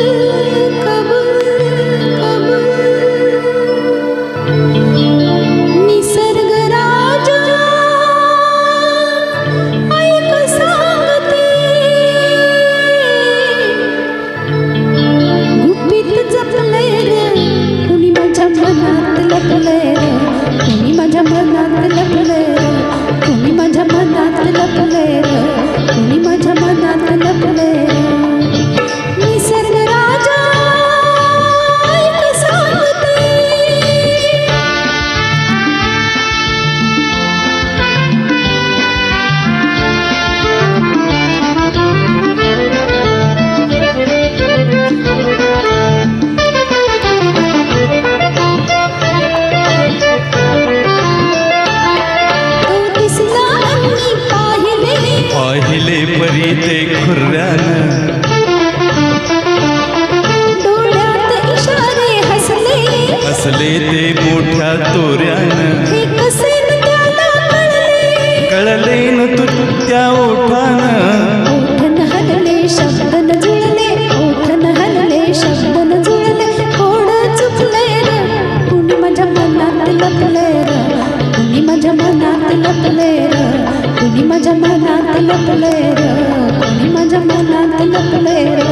you. करीते खुर्ऱ्यानं डोळ्यात इशारे हसले. ते मोठ्या तोऱ्यानं. कळले? न तू त्या ओठानं. माझ्या मनात लपले र? कोणी माझ्या मनात लपले र कोणी माझ्या मनात लपले र.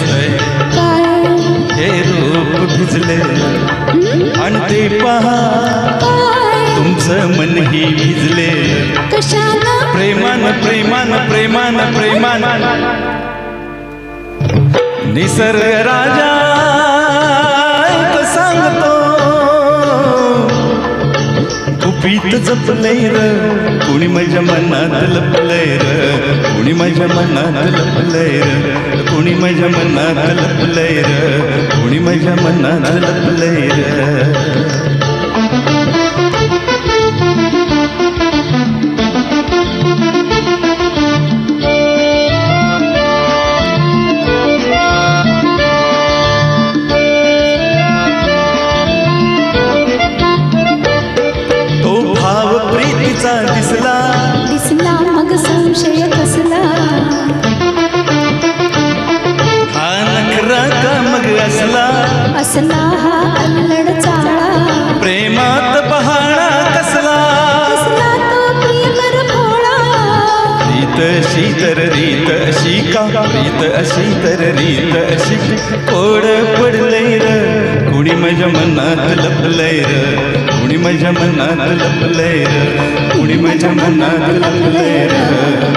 दिसतंय हे रूप भिजले. आणि ते पहा तुमचं मनही भिजले. कशाला? प्रेमान प्रेमान प्रेमान प्रेमान. निसर्ग राजा सांगतो. गुपित जपलंय र कुणी माझ्या मनात लपलंय. र कुणी माझ्या मनात लपलंय र कुणी माझ्या मनात लपलंय र कुणी माझ्या मनात लपलंय र. तो दिसला. दिसला मग संशय. तर रीत अशी का रीत अशी तर रीत अशी कोड पडलंय र. कुणी माझ्या मनात लपलंय र. कुणी माझ्या मनात लपलंय र. कुणी माझ्या मनात लपलंय र.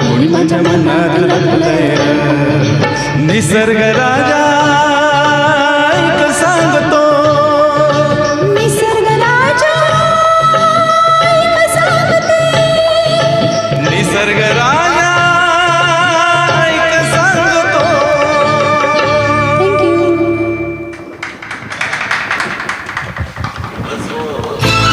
कुणी माझ्या मनात लपलंय र. निसर्ग राजा